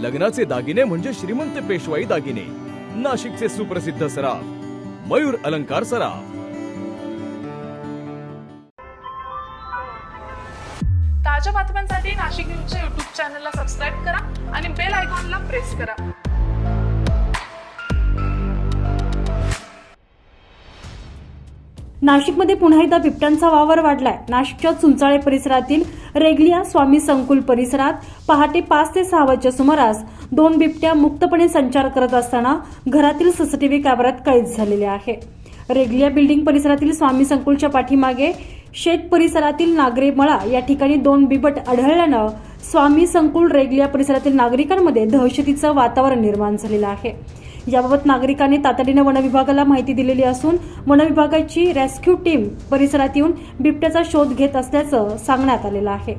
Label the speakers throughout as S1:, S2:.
S1: लग्नाचे दागिने म्हणजे श्रीमंत पेशवाई दागिने. नाशिकचे सुप्रसिद्ध सराफ मयूर अलंकार सराफ.
S2: ताज्या बातम्यांसाठी नाशिक न्यूजच्या युट्यूब चॅनलला सबस्क्राईब करा आणि बेल आयकॉनला प्रेस करा.
S3: नाशिकमध्ये पुन्हा एकदा बिबट्यांचा वावर वाढलाय. नाशिकच्या चुंचाळे परिसरातील रेगलिया स्वामी संकुल परिसरात पहाटे पाच ते सहा वाजच्या सुमारास दोन बिबट्या मुक्तपणे संचार करत असताना घरातील सीसीटीव्ही कॅमेऱ्यात कैद झालेले आहे. रेगलिया बिल्डिंग परिसरातील स्वामी संकुलच्या पाठीमागे शेत परिसरातील नागरे मळा या ठिकाणी दोन बिबट आढळल्यानं स्वामी संकुल रेगलिया परिसरातील नागरिकांमध्ये दहशतीचं वातावरण निर्माण झालेलं आहे. याबाबत नागरिकांनी तातडीने वनविभागाला माहिती दिलेली असून वनविभागाची रेस्क्यू टीम परिसरात येऊन बिबट्याचा शोध घेत असल्याचं सांगण्यात आलेलं आहे.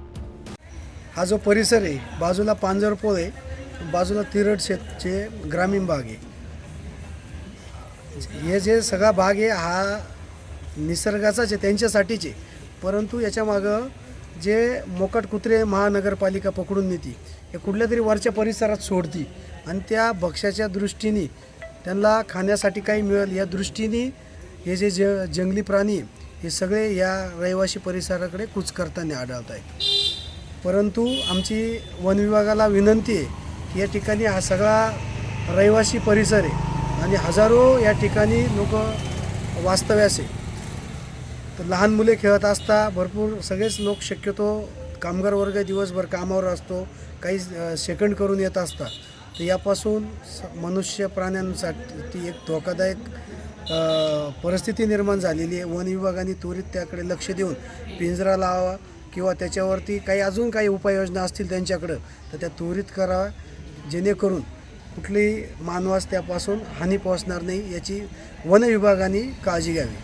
S4: हा जो परिसर आहे बाजूला पांजरपोळ आहे बाजूला तिरड शेतचे ग्रामीण भाग आहे. हे जे सगळा भाग आहे हा निसर्गाचाच आहे त्यांच्यासाठीच आहे. परंतु याच्यामागं जे मोकाट कुत्रे महानगरपालिका पकडून नेती हे कुठल्या तरी वरच्या परिसरात सोडती आणि त्या भक्ष्याच्या दृष्टीने त्यांना खाण्यासाठी काही मिळेल या दृष्टीने हे जे ज जंगली प्राणी हे सगळे या रहिवासी परिसराकडे कूच करताना आढळत आहेत. परंतु आमची वन विभागाला विनंती आहे की या ठिकाणी हा सगळा रहिवासी परिसर आहे आणि हजारो या ठिकाणी लोक वास्तव्यास आहे तर लहान मुले खेळत असता भरपूर सगळेच लोक शक्यतो कामगार वर्ग दिवसभर कामावर असतो काही सेकंड करून येत असतात तर यापासून स- मनुष्य प्राण्यांसाठी ती एक धोकादायक परिस्थिती निर्माण झालेली आहे. वन विभागाने त्वरित त्याकडे लक्ष देऊन पिंजरा लावा किंवा त्याच्यावरती काही अजून काही उपाययोजना असतील त्यांच्याकडं तर त्या त्वरित कराव्या जेणेकरून कुठलीही मानवास त्यापासून हानी पोहोचणार नाही याची वन विभागाने काळजी घ्यावी.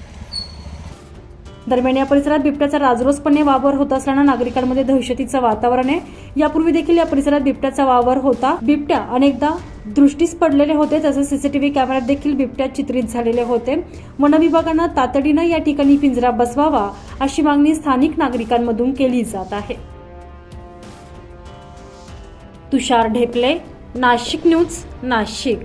S3: दरम्यान या परिसरात बिबट्याचा राजरोसपणे वावर होत असल्यानं नागरिकांमध्ये दहशतीचं वातावरण आहे. यापूर्वी देखील या परिसरात बिबट्याचा वावर होता. बिबट्या अनेकदा दृष्टीस पडलेले होते तसेच सीसीटीव्ही कॅमेऱ्यात देखील बिबट्या चित्रित झालेले होते. वन विभागानं तातडीनं या ठिकाणी पिंजरा बसवावा अशी मागणी स्थानिक नागरिकांमधून केली जात आहे. तुषार ढेपले नाशिक न्यूज नाशिक.